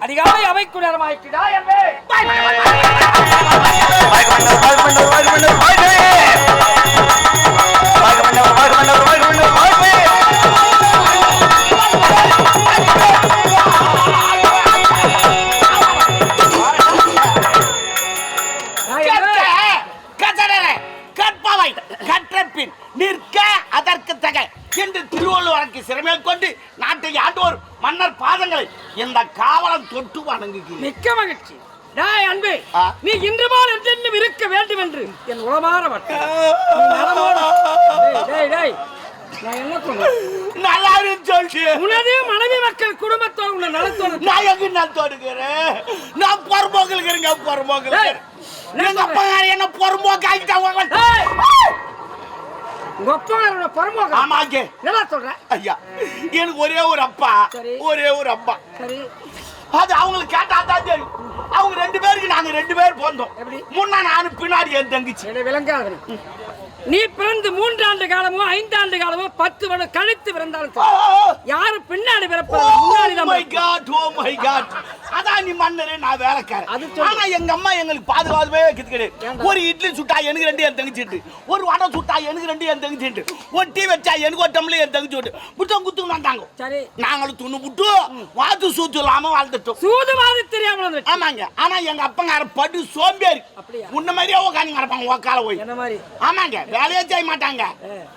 அதிகாலை அவைக்கு நேரமாயிட்டுடா ஆண்டோர் மன்னர் பாதங்களை இந்த காவலம் தொட்டு வணங்குகிறேன். மிக்க மகிழ்ச்சி. டேய் அன்பே. நீ இன்று போல் என்றென்றும் இருக்க வேண்டும் என்று என் உளமாற நான் என்ன நல்லா இருந்து சொல்லு உனது மனைவி மக்கள் குடும்பத்தோடு உன்னை நலத்தோடு நான் எங்க நான் தொடுக்கிறேன் நான் பொறுப்போக்குறேங்க பொறுப்போக்கு ஏய், என்ன எங்க அப்பா என்ன பொறுப்போக்கு ஆகிட்டாங்க ஏய்! உங்க அப்பா பரமோக ஆமாங்க என்ன சொல்ற? ஐயா எனக்கு ஒரே ஒரு அப்பா. ஒரே ஒரு அப்பா சரி. அது அவங்களுக்கு கேட்டா தான் தெரியும். அவங்க ரெண்டு பேருக்கு நாங்க ரெண்டு பேர் பிறந்தோம்? முன்னா நானு பின்னாடி என் தங்கச்சி. விளங்காத நீ. பிறந்து மூன்றாண்டு காலமோ ஐந்தாண்டு காலமோ பத்து வருடம் கழித்து பிறந்தாலும். யாரும் பின்னாடி பிறப்பது முன்னாடி தான் மை பிறப்பது. காட் ஓ மை காட் அதான் நீ மன்னரு நான் அது வேலைக்காரன் சொல்லு. ஆனா எங்க அம்மா எங்களுக்கு பாதுகாப்பே வைக்கிறது கிடையாது? ஒரு இட்லி சுட்டா எனக்கு ரெண்டு என் தங்கச்சிட்டு? ஒரு வடை சுட்டா எனக்கு ரெண்டு என் தங்கச்சிட்டு? ஒரு டீ வச்சா எனக்கு ஒரு டம்ளர் என் தங்கச்சி விட்டு புத்தம் குத்து வந்தாங்க. சரி. நாங்களும் துண்ணு புட்டு வாத்து சூத்து இல்லாம வாழ்ந்துட்டோம். சூதுவாது தெரியாமல் வந்துடுச்சு. ஆமாங்க. ஆனா எங்க அப்பங்கார படு சோம்பேறி? முன்ன மாதிரியே உட்காந்து கிடப்பாங்க உக்கால போய். ஆமாங்க. வேலையே செய்ய மாட்டாங்க.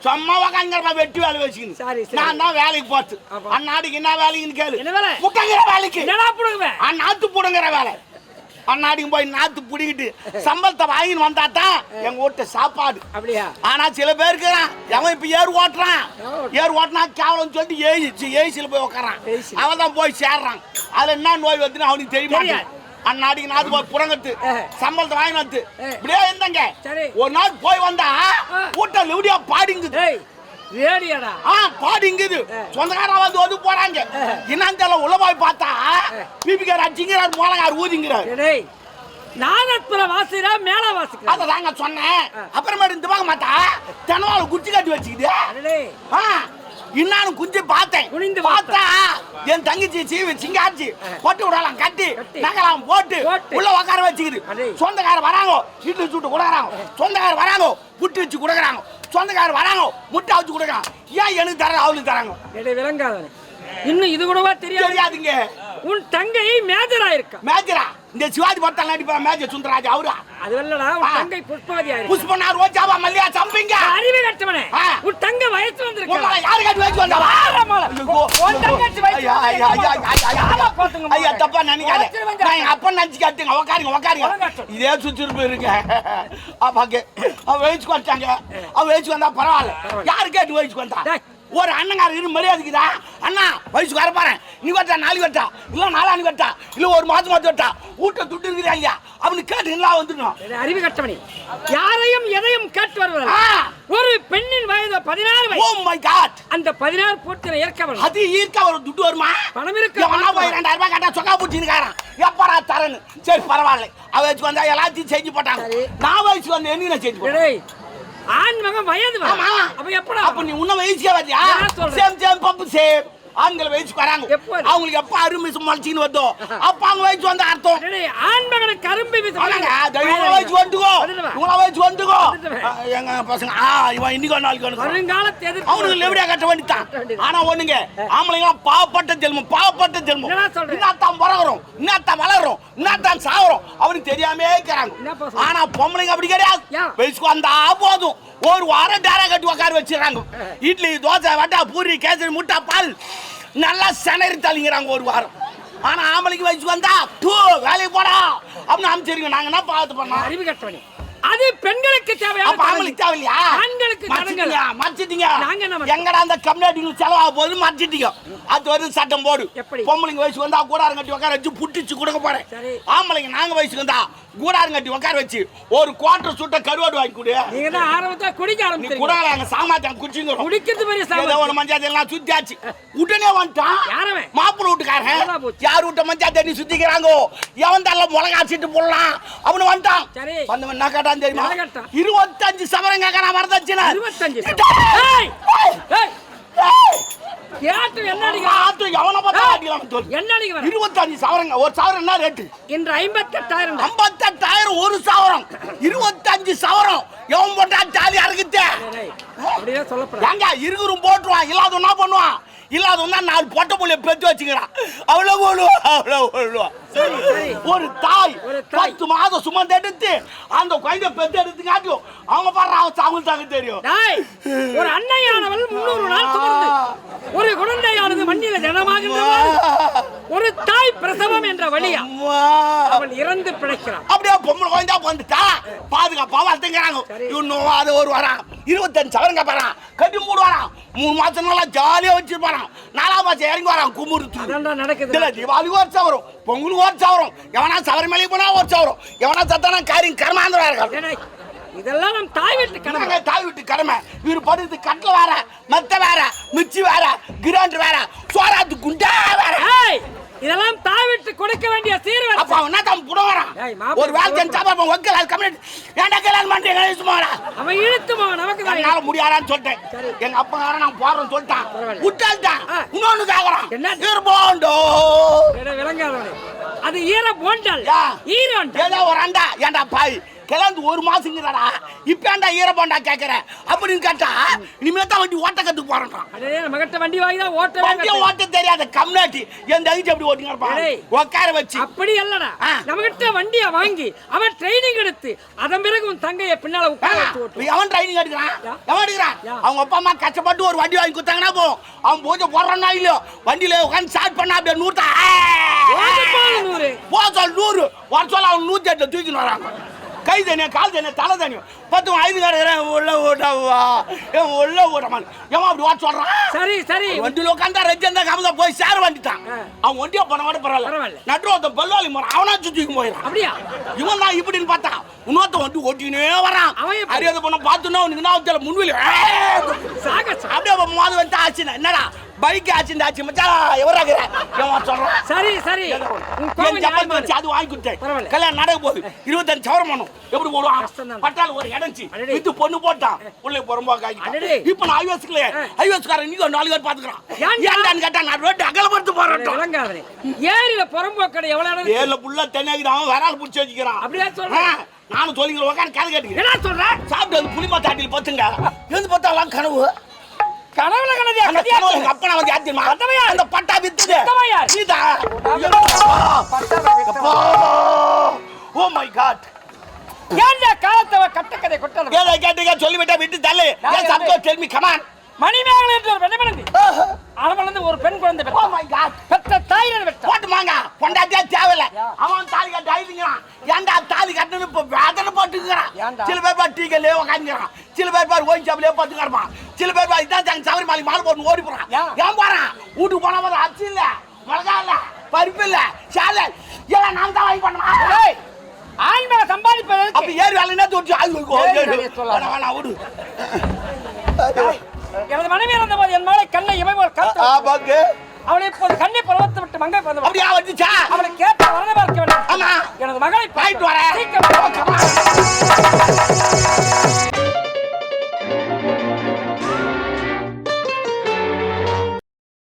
சும்மா உக்காந்து கிடப்பா வெட்டி வேலை வச்சுக்கணும். நான் தான் வேலைக்கு போச்சு அப்பா. அந்நாட்டுக்கு என்ன வேலைக்குன்னு கேளு? முட்டைங்கிற வேலைக்கு. நாத்து புடுங்கிற வேலை. அந்நாட்டுக்கு போய் நாத்து புடிக்கிட்டு சம்பளத்தை வாங்கின்னு வந்தா தான் எங்க வீட்டு சாப்பாடு. அப்படியா? ஆனா சில பேருக்கு அவன் இப்ப ஏர் ஓட்டுறான்? ஏர் ஏர் ஓட்டினா கேவலம் சொல்லிட்டு ஏசி ஏசில போய் உட்காரான். அவன் தான் போய் சேர்றான். அதுல என்ன நோய் வந்துன்னு அவனுக்கு தெரிய அந்நாட்டுக்கு நாத்து போய் புறங்கத்து. சம்பளத்தை வாங்கி வந்து. இப்படியே இருந்தாங்க. ஒரு நாள் போய் வந்தா. கூட்டம் லிவிடியா பாடிங்குது டேய் ரேடியாடா ஆ பாடிங்குது ஆ. சொந்தக்காரன் வந்து வந்து போறாங்க. என்னன்னு தெரியல உள்ள போய் பார்த்தா பிபிகார் அடிச்சுங்கிறார் மோளகார் ஊதிங்கிறார் டேய் நாதத்புர வாசிரா மேல வாசிக்கிறா அதை தாங்க சொன்னேன். அப்புறமேட்டு இந்த பக்கம் பார்த்தா தெனவால குச்சி கட்டி ஆ, இன்னாலும் குஞ்சு பார்த்தேன். குனிந்து பார்த்தா என் தங்கச்சி சீவி சிங்காச்சி போட்டு விடலாம் கட்டி கட்டி. நகலாம் போட்டு. உள்ள உட்கார வச்சுக்குது. சொந்தக்கார வராங்க இட்லி சுட்டு கொடுக்குறாங்க. சொந்தக்கார வராங்க புட்டு வச்சு கொடுக்குறாங்க. சொந்தக்கார வராங்க முட்டை வச்சு கொடுக்குறாங்க. ஏன் எனக்கு தர அவளுக்கு தராங்க? விளங்காத. இன்னும் இது கூடவா தெரியாது? தெரியாதுங்க. உன் தங்கை மேஜரா இருக்கா? மேஜரா. இந்த சிவாஜி படத்தில் நடிப்பா மேஜர் சுந்தரராஜ் அவரா? அது இல்லடா உன். தங்கை புஷ்பவதியா இருக்கா புஷ்பனா ரோஜாவா மல்லியா சம்பிங்க. அறிவு கட்டவனே. உன் தங்க வயசு வந்திருக்கா. உங்களை யாரு கட்டி வச்சு வந்தா உன் தங்கச்சி வயசு பாத்துங்க ஐயா தப்பா நினைக்காத. நான் எங்க அப்பா நினைச்சு காட்டுங்க. உக்காருங்க உக்காருங்க. உக்காரு. இதே சுத்திருப்பு இருக்கு. அப்பாக்கு அவ வயசுக்கு வச்சாங்க அவ வயசுக்கு வந்தா பரவாயில்ல. யாரு கேட்டு வயசுக்கு வந்தா. ஒரு அண்ணங்கார இரு மரியாதைக்குதா அண்ணா வயசுக்கு வர பாரு நீ வட்டா நாளைக்கு வட்டா இல்ல நாளானு வட்டா இல்ல ஒரு மாசம் மாத்து வட்டா ஊட்ட துட்டு இருக்கிறா இல்லையா? அவனுக்கு கேட்டு எல்லாம் வந்துடணும். அறிவு கட்டவனே. யாரையும் எதையும் கேட்டு வருவது. ஒரு பெண்ணின் வயது பதினாறு ஓ மை காட் அந்த பதினாறு பூர்த்தின ஏற்கவன் அது ஈர்க்க ஒரு துட்டு வருமா? பணம் இருக்கு எவனா போய் ரெண்டாயிரம் ரூபாய் கேட்டா சொக்கா பிடிச்சிருக்காரன் எப்படா தரேன்னு. சரி பரவாயில்ல. அவ வச்சு வந்தா எல்லாத்தையும் செஞ்சு போட்டாங்க. நான் வயசு வந்து என்ன செஞ்சு போட்டேன். ஆண் மகன் வயது. அப்ப எப்படா அப்ப நீ உன்ன வயசுக்கே வரியா. Same same Pappu same. ஆண்கள் வயசுக்கு வராங்க? அவங்களுக்கு எப்ப அருமை முளைச்சின்னு வருதோ? அப்ப அவங்க வயசு வந்த அர்த்தம். டேய், ஆண் மகனுக்கு கரும்பு வயசு வந்துக்கோ. இவங்கள வயசு வந்துக்கோ. எங்க பசங்க ஆ இவன் இன்னைக்கு நாளைக்கு வந்து அவனுக்கு லெவடியா கட்ட வேண்டித்தான். ஆனா ஒண்ணுங்க ஆம்பளைங்க பாவப்பட்ட ஜென்மம் பாவப்பட்ட ஜென்மம்? என்னத்தான் பிறகுறோம் என்னத்தான் வளர்றோம் என்னத்தான் தெரியாமே இருக்கிறாங்க? ஆனா பொம்பளைங்க அப்படி கிடையாது? வயசுக்கு வந்தா போதும். ஒரு வாரம் டேரா கட்டி உட்கார வச்சிடறாங்க. இட்லி தோசை வட்டா பூரி கேசரி முட்டை பால். நல்லா செனறி தள்ளிங்கிறாங்க ஒரு வாரம். ஆனா ஆம்பளைக்கு வயசுக்கு வந்தா தூ வேலைக்கு போடா. அப்படின்னு அமைச்சிருங்க நாங்க என்ன பார்த்து பண்ணோம்? அறிவு கட்டவனே. அது பெண்களுக்கு தேவையான ஆம்பளைக்கு தேவையில்லையா ஆண்களுக்கு தடங்கள். மறைச்சிட்டீங்க. நாங்க என்ன? எங்கடா அந்த கம்யூனிட்டிக்கு செலவாக போகுது மறைச்சிட்டீங்க அது ஒரு சட்டம் போடு எப்படி? பொம்பளைங்க வயசு வந்தா கூடாரம் கட்டி உட்கார வச்சு புட்டிச்சு கொடுக்க போறேன். ஆம்பளைங்க நாங்க வயசுக்கு வந்தா கூடாரம் கட்டி உட்கார வச்சு ஒரு குவார்டர் சுட்ட கருவாடு வாங்கி கொடு நீங்க தான் ஆரம்பத்தை குடிக்க கூடாரம் அங்க சாமாத்தியம் குடிச்சுங்கிறோம் குடிக்கிறது பெரிய. ஒரு மஞ்சா எல்லாம் சுத்தியாச்சு உடனே வந்துட்டான் யாரவன்? மாப்பிள்ளை வீட்டுக்காரன். யார் வீட்ட மஞ்சா தண்ணி சுத்திக்கிறாங்கோ எவன் தள்ள மிளகா சீட்டு போடலாம் அவனு வந்துட்டான். வந்தவன் என்ன கேட்டான் தெரியுமா? இருபத்தஞ்சு சவரம் கேட்கறான் வரதட்சணை. இருபத்தஞ்சு இருபத்தஞ்சு சவரங்க ஒரு சவரம் என்ன ரேட்டு இன்று ஐம்பத்தெட்டாயிரம் ஐம்பத்தெட்டாயிரம் ஒரு சவரம். இருபத்தஞ்சு சவரம். எவன் போட்டா ஜாலியா இருக்குதே? அப்படியே சொல்லப்படாது. ஏங்க இருக்கிறும் போட்டுருவான். இல்லாத என்ன பண்ணுவான்? இல்லாதவன் தான் நாலு பொட்டை புள்ளைய பெத்து வச்சுக்கிறான் அவ்வளோ போடுவா அவ்வளோ சரி. ஒரு தாய். பத்து மாதம் சுமந்து எடுத்து அந்த குழந்தை பெத்து எடுத்து காட்டும் அவங்க பாரு அவன் தமிழ் தாங்க தெரியும் ஒரு அன்னையானவள் முன்னூறு நாள் சுமந்து ஒரு குழந்தையானது மண்ணில ஜனமாகின்ற ஒரு தாய் பிரசவம் என்ற வழியா அம்மா. அவள் இறந்து பிழைக்கிறாள் அப்படியே பொம்பளை குழந்தை வந்துட்டா பாதுகாப்பா வளர்த்துங்கிறாங்க. இன்னும் அது ஒரு வாரம் இருபத்தஞ்சு சவரங்க பாறான் கட்டி மூடு வரான் மூணு மாசம் நல்லா ஜாலியா வச்சிருப்பாரான் நாலாம் மாசம் இறங்கி வரான் அதான்டா நடக்குது. இதுல தீபாவளிக்கு ஒரு சவரம் பொங்கலுக்கு ஒரு சவரம் எவனா சபரிமலை போனா ஒரு சவரம் எவனா சத்தானா காரியம் கர்மாந்திரா இருக்காரு ஏடா, இதெல்லாம் நம் தாய் வீட்டு கடமை. தாய் வீட்டு கடமை. இவர் படுத்து கட்டில வேற மெத்த வேற மிச்சி வேற கிராண்ட் வேற சோறாத்து குண்டா வேற. இதெல்லாம் தாய் வீட்டு கொடுக்க வேண்டிய சீர்வரிசை. அப்ப அவன் என்ன ஏய், மாப்பிள்ளை ஒரு வேலை செஞ்சா அவன் ஒக்கல் அது கம்யூனிட்டி. ஏன்டா கல்யாணம் பண்ணிட்டு சும்மா வரா அவன் இழுத்துமா நமக்கு தான். என்னால முடியாதான்னு சொல்லிட்டேன். எங்க அப்பா நான் போறேன்னு சொல்லிட்டான். ஆ. இன்னொன்னு கேக்குறான் என்ன? இருபோண்டோ ஏடா, விளங்காதவனே. அது ஈர போண்டல். ஈரோண்டல் ஏதோ ஒரு அண்டா. ஏன்டா பாய்? கிளந்து ஒரு மாசங்கிறடா இப்ப ஏன்டா ஈரப்பாண்டா கேக்குற? அப்படின்னு கேட்டா இனிமே தான் வண்டி ஓட்ட கத்து போறான் அடே நம்மகிட்ட வண்டி வாங்கி தான் ஓட்டவே வண்டியை ஓட்ட தெரியாத கம்னாட்டி என் தகுச்சி அப்படி ஓட்டிங்க இருப்பான். உட்கார வச்சு. அப்படி அல்லடா ஆ. நம்மகிட்ட வண்டிய வாங்கி அவன் ட்ரைனிங் எடுத்து அதன் பிறகு உன் தங்கைய பின்னால உட்கார ஓட்டு எவன் ட்ரைனிங் எடுக்கிறான். எவன் எடுக்கிறான். அவங்க அப்பா அம்மா கஷ்டப்பட்டு ஒரு வண்டி வாங்கி கொடுத்தாங்கன்னா போதும். அவன் பூஜை போடுறானா இல்லையோ? வண்டியில உட்காந்து ஸ்டார்ட் பண்ணா அப்படியே நூறு போ சொல் நூறு. வர சொல்ல அவன் நூத்தி எட்டு தூக்கின்னு வராங்க கை தனியம் கால் தனியம் தலை தனியம் பத்து ஐந்து காரங்கிறேன் உள்ள ஓட்டவா என் உள்ள ஓட்டமான் ஏமா அப்படி ஓட்ட சொல்றான் சரி சரி. வண்டியில் உட்காந்தா ரெஜந்தா கமதா போய் சேர வந்துட்டான். அவன் வண்டியை போன கூட பரவாயில்ல. நடுவோத்த பல்வாலி மரம் அவனா சுத்திக்கு போயிடான் அப்படியா? இவன் தான் இப்படின்னு பார்த்தா இன்னொருத்த வண்டி ஓட்டினே வரான். அவன்? அறியாத பொண்ணை பார்த்துன்னா உனக்கு என்ன தெரியல முன்வெளி அப்படியே மாது வந்து ஆச்சுன்னா என்னடா? பைக் ஆச்சுன்னு ஆச்சு. மச்சான் எவராகிற எவன் சொல்றான் சரி சரி. என் ஜப்பல். வச்சு அது வாங்கி கொடுத்தேன். கல்யாணம் நடக்க போகுது. இருபத்தஞ்சு சவரம் பண்ணும். எப்படி போடுவான். பட்டால ஒரு இடஞ்சி. வித்து பொண்ணு போட்டான். உள்ளே புறம்போக்கு அடடே. இப்ப நான் ஐவஸ்க்குல. ஐவஸ்காரன் நீங்க ஒரு நாலு பேர் பாத்துக்கிறான் ஏன்டா? ஏன்டான்னு கேட்டா நான் ரோட்டு அகலப்படுத்து விளங்காதே. ஏரியில புறம்போக்கடை எவ்வளவு? ஏர்ல புள்ள தென்னாக்குது அவன் விரால் பிடிச்சி வச்சுக்கிறான். அப்படியா சொல்ற? நானும் சொல்லிக்கிறேன் உட்காந்து கதை கேட்டுக்கிறேன் என்ன சொல்ற? சாப்பிட்டு புளிமா தாட்டில் பத்துங்க. இருந்து பார்த்தாலாம் கனவு. கனவுல கனதியா அந்த கனவு எங்க அப்பா வந்து யாத்திரமா? பத்தவையா? அந்த பட்டா வித்துது. பத்தவையா? சீதா ஓ மை காட் ஏன்டா காலத்தவ கட்ட கதை கொட்டது ஏதோ கேட்டுங்க சொல்லிவிட்டா விட்டு தள்ளு. ஏன் Sapto tell me come on Manimegalai என்று ஒரு பெண்ணு அவன் ஒரு பெண் குழந்தை ஓ. மை காட் பெற்ற தாயினர் பெற்றான் போட்டு மாங்க பொண்டாட்டியா தேவையில்ல யா. அவன் தாலி கட்ட ஆயிடுங்கிறான் ஏன்டா தாலி கட்டணும் இப்ப வேதனை போட்டுக்கிறான் ஏன்டா? சில பேர் பாரு டீக்கல்லே உட்காந்துக்கிறான் சில பேர் பாரு ஓயின் சாப்பிலே பத்துக்கிறான் சில பேர் பாரு இதான் தங்க சவரி மாலி மாலை போட்டு ஓடி போறான். ஏன் போறான்? வீட்டுக்கு போனா போது அரிசி இல்ல மிளகா இல்ல பருப்பு இல்ல சாலை எல்லாம் நான் தான் வாங்கி பண்ணுமா ஆண் மேல சம்பாதிப்பதற்கு அப்ப ஏறி வேலைன்னா தோற்று சொல்லாத. வேணாம் விடு எனது மனைவி இருந்த போது என் மேலே கண்ணை இமை போல் பாக்கு. அவளை இப்போது கண்ணை பருவத்து விட்டு மங்கை பிறந்து அப்படியா வந்துச்சா? அவளை கேட்ட வரணும் பார்க்க வேண்டும். எனது மகளை போயிட்டு வரேன்.